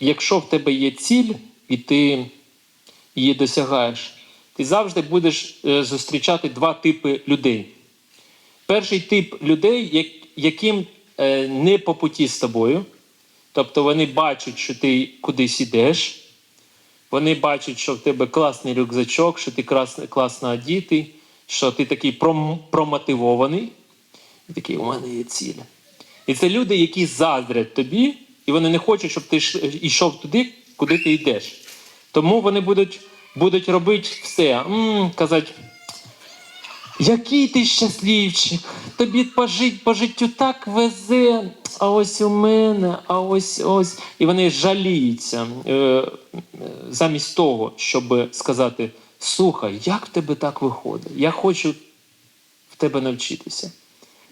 якщо в тебе є ціль, і ти її досягаєш, ти завжди будеш е, зустрічати два типи людей. Перший тип людей, яким е, не по путі з тобою, тобто вони бачать, що ти кудись ідеш, вони бачать, що в тебе класний рюкзачок, що ти класно, одітий, що ти такий пром, промотивований. І такий, у мене є ціль. І це люди, які заздрять тобі, і вони не хочуть, щоб ти йшов туди, куди ти йдеш. Тому вони будуть, будуть робити все, казати, який ти щасливчик, тобі по життю так везе, а ось у мене, а ось ось. І вони жаліються е, е, замість того, щоб сказати: слухай, як в тебе так виходить? Я хочу в тебе навчитися.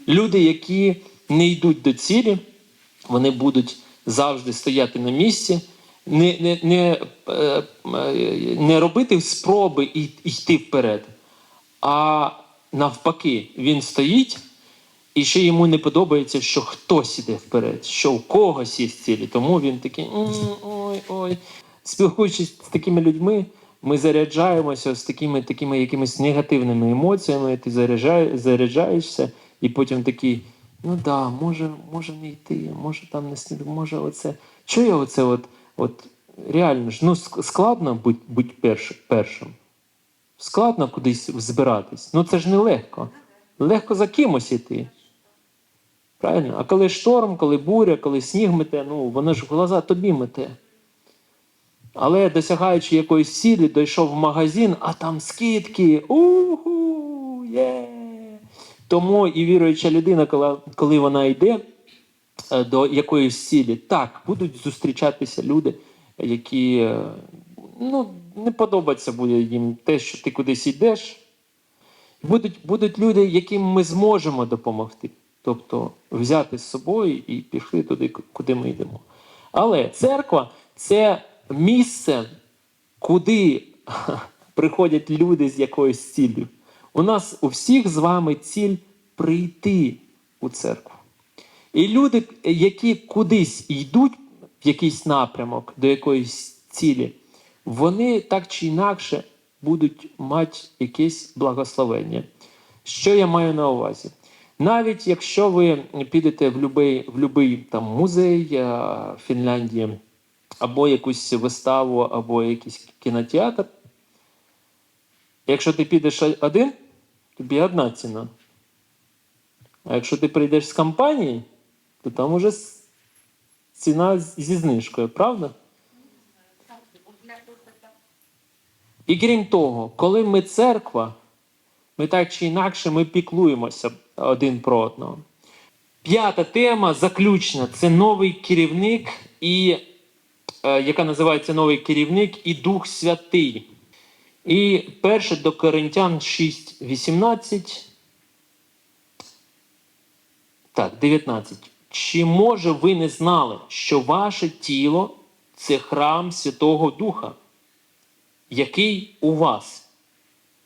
Люди, які не йдуть до цілі, вони будуть завжди стояти на місці, не, не, не, е, е, не робити спроби і йти вперед. А навпаки, він стоїть, і ще йому не подобається, що хтось іде вперед, що у когось є цілі. Тому він такий ой, ой. Спілкуючись з такими людьми, ми заряджаємося з такими, такими якимись негативними емоціями, ти заряджає, заряджаєшся, і потім такий, ну да, може, може не йти, може там не слід, може оце. Чого я оце от, от реально ж ну складно бути будь перш, першим. Складно кудись збиратись. Ну це ж не легко. Легко за кимось іти. Правильно? А коли шторм, коли буря, коли сніг мете, ну воно ж в глаза тобі мете. Але досягаючи якоїсь цілі, дійшов в магазин, а там скидки. Уху! Є! Тому і віруюча людина, коли, коли вона йде е, до якоїсь цілі, так, будуть зустрічатися люди, які е, ну, не подобається буде їм те, що ти кудись йдеш. Будуть, будуть люди, яким ми зможемо допомогти. Тобто взяти з собою і пішли туди, куди ми йдемо. Але церква це місце, куди приходять люди з якоюсь ціллю. У нас у всіх з вами ціль прийти у церкву. І люди, які кудись йдуть в якийсь напрямок до якоїсь цілі, вони так чи інакше будуть мати якесь благословення. Що я маю на увазі? Навіть якщо ви підете в будь-який в любий, там, музей е, в Фінляндії, або якусь виставу, або якийсь кінотеатр, якщо ти підеш один, тобі одна ціна. А якщо ти прийдеш з компанії, то там уже ціна зі знижкою, правда? І крім того, коли ми церква, ми так чи інакше ми піклуємося один про одного. П'ята тема заключна це новий керівник, і, е, яка називається новий керівник і Дух Святий. І перше до Коринтян 6.18. Так, 19. Чи може ви не знали, що ваше тіло це храм Святого Духа, який у вас,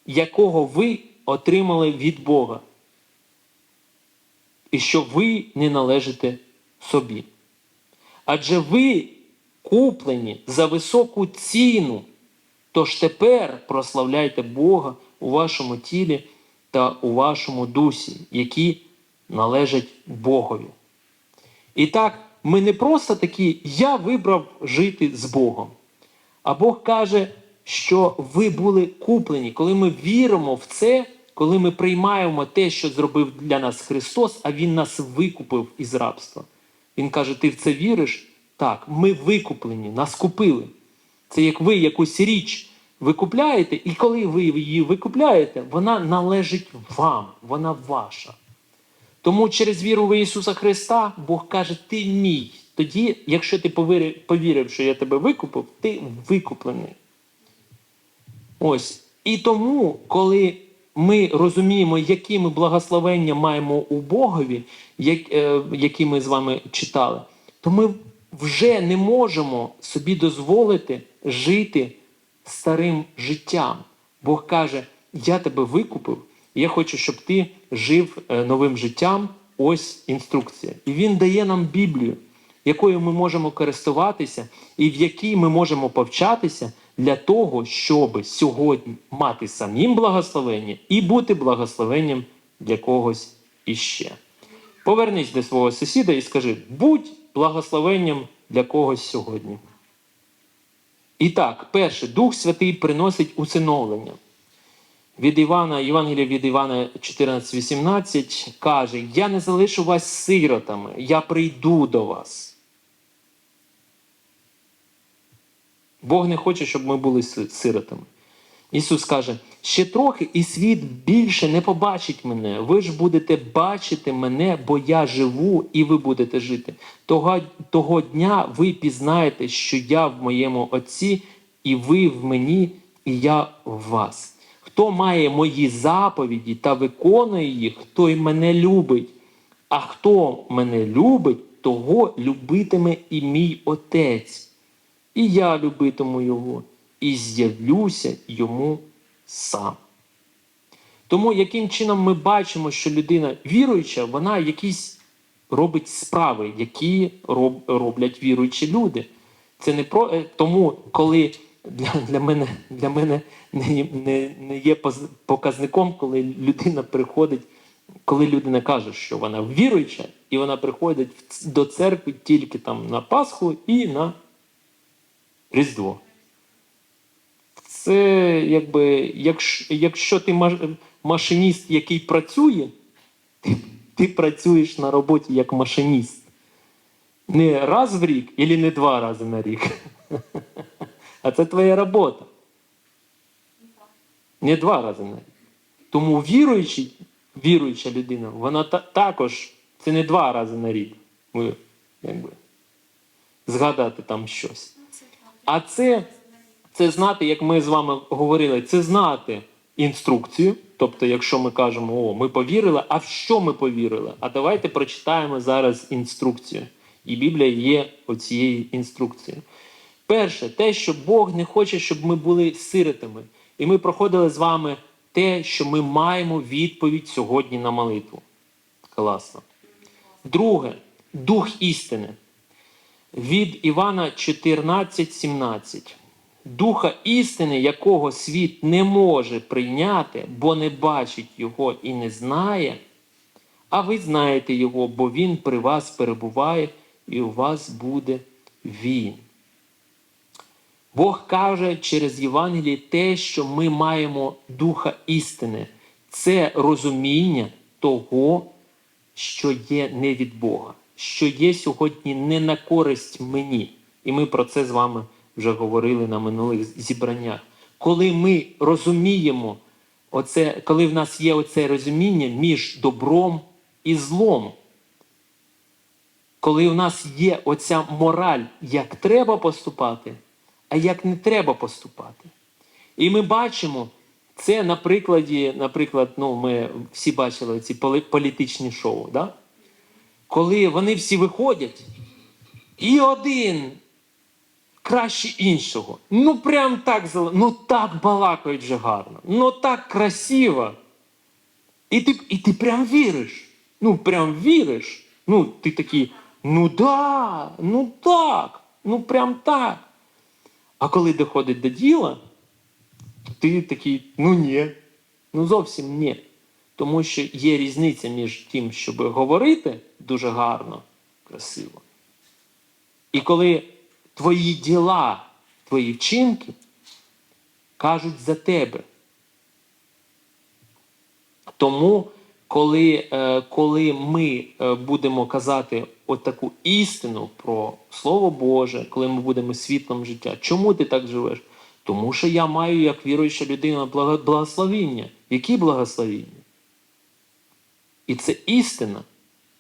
якого ви отримали від Бога, і що ви не належите собі? Адже ви куплені за високу ціну, тож тепер прославляйте Бога у вашому тілі та у вашому дусі, які належать Богові. І так, ми не просто такі, я вибрав жити з Богом. А Бог каже, що ви були куплені, коли ми віримо в це, коли ми приймаємо те, що зробив для нас Христос, а Він нас викупив із рабства. Він каже: Ти в це віриш? Так, ми викуплені, нас купили. Це як ви якусь річ викупляєте, і коли ви її викупляєте, вона належить вам, вона ваша. Тому через віру в Ісуса Христа Бог каже, ти мій. Тоді, якщо ти повірив, повірив, що я тебе викупив, ти викуплений. Ось. І тому, коли ми розуміємо, які ми благословення маємо у Богові, як, е, які ми з вами читали, то ми вже не можемо собі дозволити жити старим життям. Бог каже: Я тебе викупив, і я хочу, щоб ти жив е, новим життям. Ось інструкція. І він дає нам Біблію. якою ми можемо користуватися і в якій ми можемо повчатися для того, щоб сьогодні мати самим благословення і бути благословенням для когось іще. Повернись до свого сусіда і скажи: будь благословенням для когось сьогодні. І так, перше, Дух Святий приносить усиновлення. Від Івана, Євангелія від Івана 14,18 каже: Я не залишу вас сиротами, я прийду до вас. Бог не хоче, щоб ми були сиротами. Ісус каже: ще трохи, і світ більше не побачить мене. Ви ж будете бачити мене, бо я живу, і ви будете жити. Того, того дня ви пізнаєте, що я в моєму Отці, і ви в мені, і я в вас. Хто має мої заповіді та виконує їх, той мене любить. А хто мене любить, того любитиме і мій Отець. І я любитиму його, і з'явлюся йому сам. Тому яким чином ми бачимо, що людина віруюча, вона якісь робить справи, які роблять віруючі люди. Це не про е, тому, коли для, для мене, для мене не, не, не є показником, коли людина приходить, коли людина каже, що вона віруюча, і вона приходить до церкви тільки там на Пасху і на Різдво. Це якби, якщо, якщо ти машиніст, який працює, ти, ти працюєш на роботі як машиніст. Не раз в рік і не два рази на рік. А це твоя робота. Не два рази на рік. Тому віруючий, віруюча людина, вона та, також це не два рази на рік. Якби, згадати там щось. А це, це знати, як ми з вами говорили, це знати інструкцію. Тобто, якщо ми кажемо, о, ми повірили, а в що ми повірили? А давайте прочитаємо зараз інструкцію. І Біблія є оцією інструкцією. Перше, те, що Бог не хоче, щоб ми були сиротами. І ми проходили з вами те, що ми маємо відповідь сьогодні на молитву. Класно. Друге, дух істини. Від Івана 14, 17. Духа істини, якого світ не може прийняти, бо не бачить його і не знає, а ви знаєте його, бо він при вас перебуває, і у вас буде він. Бог каже через Євангеліє те, що ми маємо духа істини. Це розуміння того, що є не від Бога, що є сьогодні не на користь мені. І ми про це з вами вже говорили на минулих зібраннях. Коли ми розуміємо, оце, коли в нас є оце розуміння між добром і злом, коли у нас є оця мораль, як треба поступати, а як не треба поступати. І ми бачимо це на прикладі, наприклад, ну, ми всі бачили ці політичні шоу, да? коли вони всі виходять, і один краще іншого. Ну, прям так ну так балакають же гарно, ну так красиво. І ти, і ти прям віриш. Ну, прям віриш. Ну, ти такий, ну да, ну так, ну прям так. А коли доходить до діла, ти такий, ну ні, ну зовсім ні. Тому що є різниця між тим, щоб говорити дуже гарно, красиво. І коли твої діла, твої вчинки кажуть за тебе. Тому, коли, е, коли ми е, будемо казати отаку істину про Слово Боже, коли ми будемо світлом життя, чому ти так живеш? Тому що я маю, як віруюча людина, благословіння. Які благословіння? І це істина.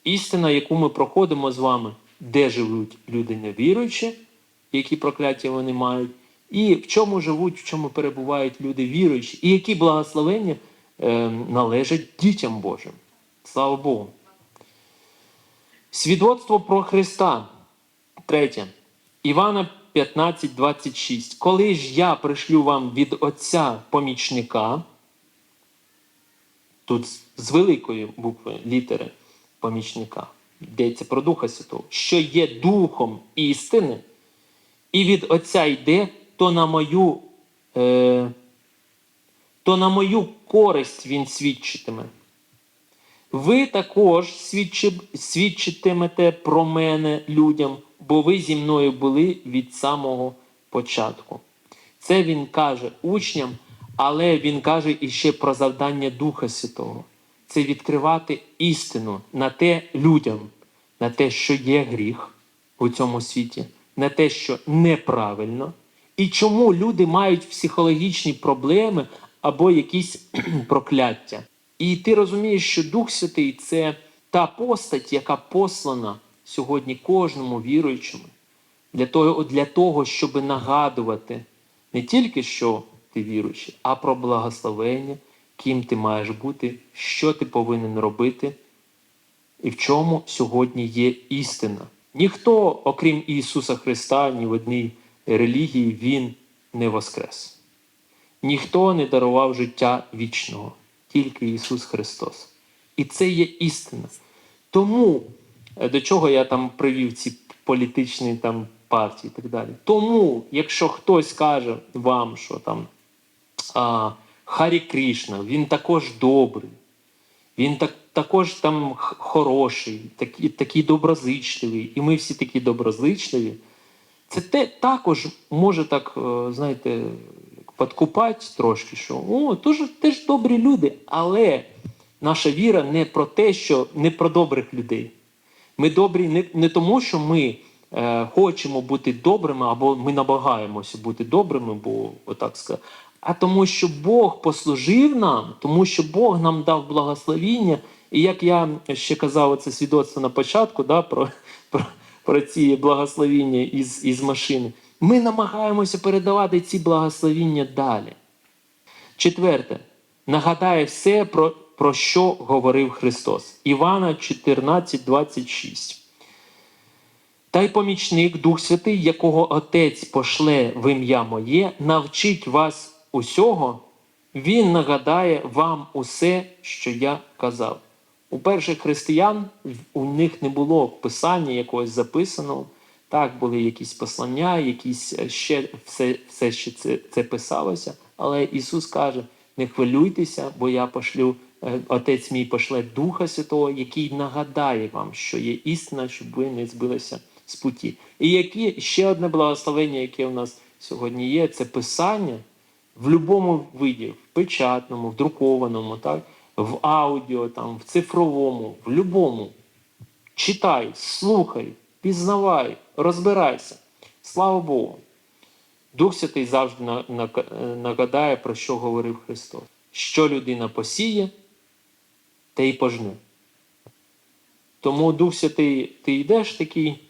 Істина, яку ми проходимо з вами, де живуть люди невіруючі, які прокляття вони мають, і в чому живуть, в чому перебувають люди віруючі, і які благословення е, належать дітям Божим. Слава Богу. Свідоцтво про Христа. Третє. Івана 15, 26. Коли ж я пришлю вам від Отця помічника, тут з- великої букви літери помічника, йдеться про Духа Святого, що є Духом істини, і від Отця йде, то на мою, е, то на мою користь він свідчитиме. Ви також свідчи- свідчитимете про мене людям, бо ви зі мною були від самого початку. Це він каже учням, але він каже іще про завдання Духа Святого. Це відкривати істину на те людям, на те, що є гріх у цьому світі, на те, що неправильно, і чому люди мають психологічні проблеми або якісь прокляття. І ти розумієш, що Дух Святий це та постать, яка послана сьогодні кожному віруючому для того, для того, щоб нагадувати не тільки, що ти віруючий, а про благословення, ким ти маєш бути, що ти повинен робити, і в чому сьогодні є істина. Ніхто, окрім Ісуса Христа, ні в одній релігії Він не воскрес. Ніхто не дарував життя вічного, тільки Ісус Христос. І це є істина. Тому е, до чого я там привів ці політичні там партії і так далі. Тому, якщо хтось каже вам, що там а, Харі Крішна, він також добрий, він так, також там хороший, такий, такий доброзичливий, і ми всі такі доброзичливі. Це те також може так, е, знаєте, подкупати трошки, що о, теж, теж добрі люди, але наша віра не про те, що не про добрих людей. Ми добрі не, не тому, що ми е, хочемо бути добрими, або ми намагаємося бути добрими, бо отак сказати, а тому, що Бог послужив нам, тому що Бог нам дав благословіння. І як я ще казав, це свідоцтво на початку да, про, про, про ці благословіння із, із машини, ми намагаємося передавати ці благословіння далі. Четверте, нагадає все, про, про що говорив Христос. Івана 14, 26. Та й помічник Дух Святий, якого Отець пошле в ім'я моє, навчить вас усього, Він нагадає вам усе, що я казав. У перших християн у них не було писання якогось записаного. Так, були якісь послання, якісь е, ще все, все ще це, це писалося. Але Ісус каже: не хвилюйтеся, бо я пошлю, е, Отець мій пошле Духа Святого, який нагадає вам, що є істина, щоб ви не збилися з путі. І які ще одне благословення, яке у нас сьогодні є, це писання в будь-якому виді, в печатному, в друкованому, так, в аудіо, там, в цифровому, в будь-якому. Читай, слухай, пізнавай, розбирайся. Слава Богу. Дух Святий завжди на- на- нагадає, про що говорив Христос. Що людина посіє, те й пожне. Тому Дух Святий, ти йдеш такий,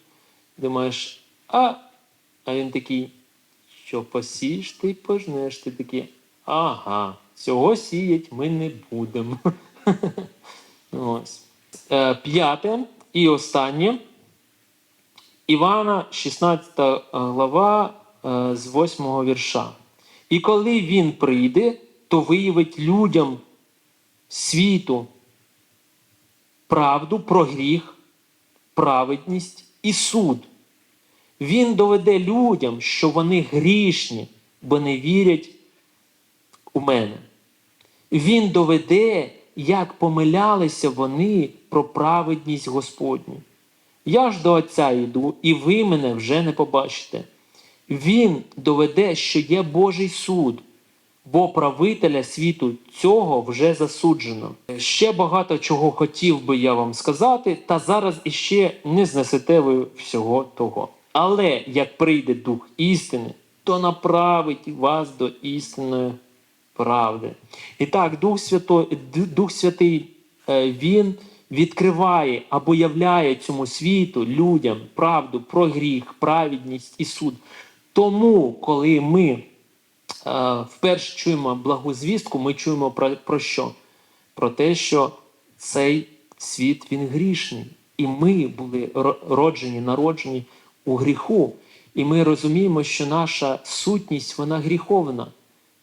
думаєш, а, а він такий, що посієш, ти пожнеш. Ти такий, ага, цього сіять ми не будемо. Ось. Е, П'яте і останнє. Івана, 16 глава е, з 8 вірша. І коли він прийде, то виявить людям світу правду про гріх, праведність і суд. Він доведе людям, що вони грішні, бо не вірять у мене. Він доведе, як помилялися вони про праведність Господню. Я ж до Отця йду, і ви мене вже не побачите. Він доведе, що є Божий суд, бо правителя світу цього вже засуджено. Ще багато чого хотів би я вам сказати, та зараз іще не знесете ви всього того. Але як прийде Дух істини, то направить вас до істинної правди. І так, Дух Святой, Дух Святий, е, Він відкриває або являє цьому світу, людям правду про гріх, праведність і суд. Тому, коли ми е, вперше чуємо благу звістку, ми чуємо про, про що? Про те, що цей світ він грішний. І ми були роджені, народжені у гріху. І ми розуміємо, що наша сутність вона гріховна,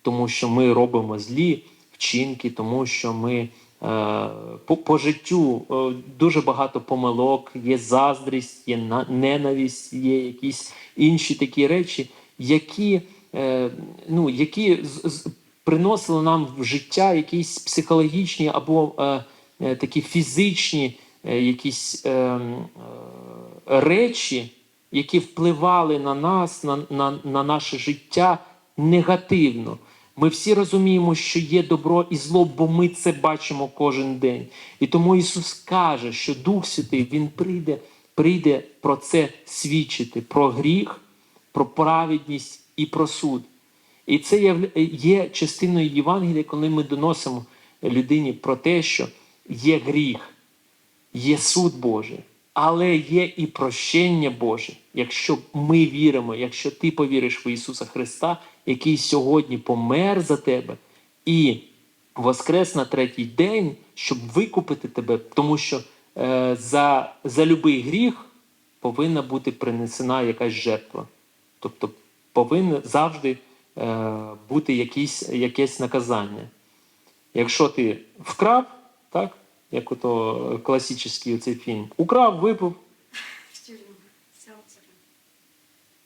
тому що ми робимо злі вчинки, тому що ми е, по, по життю е, дуже багато помилок, є заздрість, є на- ненависть, є якісь інші такі речі, які, е, ну, які приносили нам в життя якісь психологічні або такі фізичні якісь речі, які впливали на нас, на, на, на наше життя негативно. Ми всі розуміємо, що є добро і зло, бо ми це бачимо кожен день. І тому Ісус каже, що Дух Святий Він прийде, прийде про це свідчити, про гріх, про праведність і про суд. І це є, частиною Євангелія, коли ми доносимо людині про те, що є гріх, є суд Божий, але є і прощення Боже, якщо ми віримо, якщо ти повіриш в Ісуса Христа, який сьогодні помер за тебе і воскрес на третій день, щоб викупити тебе, тому що е, за, за любий гріх повинна бути принесена якась жертва. Тобто повинно завжди е, бути якісь, якесь наказання. Якщо ти вкрав, так, як ото класичний цей фільм, украв, випив.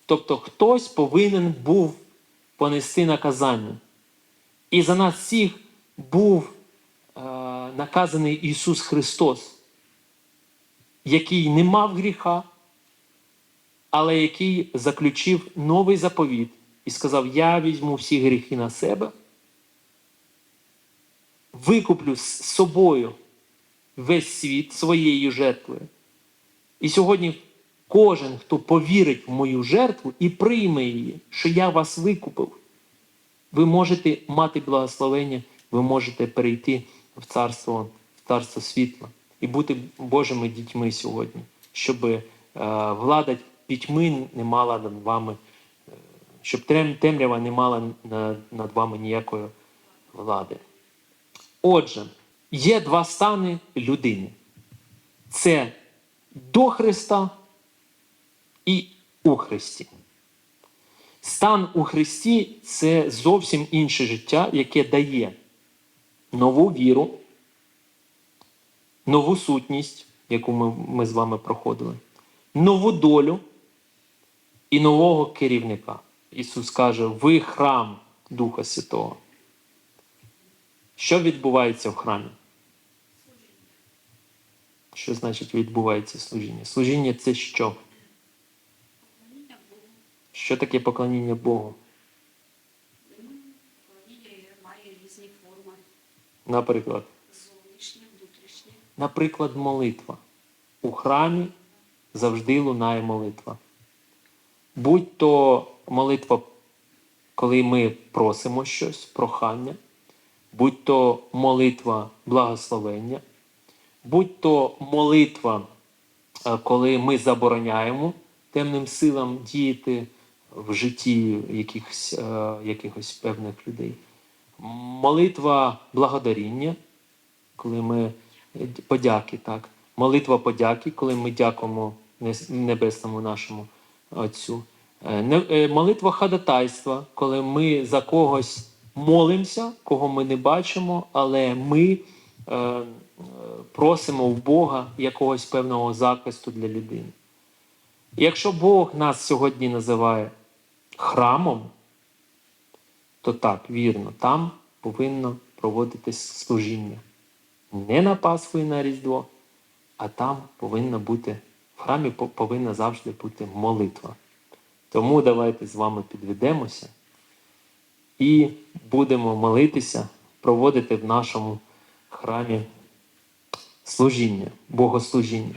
Тобто хтось повинен був понести наказання. І за нас всіх був е, наказаний Ісус Христос, який не мав гріха, але який заключив новий заповіт і сказав: Я візьму всі гріхи на себе, викуплю з собою весь світ своєю жертвою. І сьогодні кожен, хто повірить в мою жертву і прийме її, що я вас викупив, ви можете мати благословення, ви можете перейти в царство, в царство світла і бути Божими дітьми сьогодні, щоб е, влада пітьми не мала над вами, е, щоб темрява не мала на- над вами ніякої влади. Отже, є два стани людини: це до Христа і у Христі. Стан у Христі це зовсім інше життя, яке дає нову віру, нову сутність, яку ми, ми з вами проходили, нову долю і нового керівника. Ісус каже: ви храм Духа Святого. Що відбувається в храмі? Що значить відбувається служіння? Служіння це що? Що таке поклоніння Богу? Поклоніння має різні форми. Наприклад, Зовнішнє, внутрішнє. наприклад, молитва. У храмі завжди лунає молитва. Будь то молитва, коли ми просимо щось, прохання, будь то молитва благословення, будь то молитва, е, коли ми забороняємо темним силам діяти в житті якихось, е, якихось певних людей. Молитва благодаріння, коли ми е, подяки, так. Молитва подяки, коли ми дякуємо небесному нашому Отцю. Е, Молитва ходатайства, коли ми за когось молимося, кого ми не бачимо, але ми е, просимо в Бога якогось певного захисту для людини. Якщо Бог нас сьогодні називає храмом, то так, вірно, там повинно проводитись служіння. Не на Пасху і на Різдво, а там повинна бути, в храмі повинна завжди бути молитва. Тому давайте з вами підведемося і будемо молитися, проводити в нашому храмі служіння, богослужіння.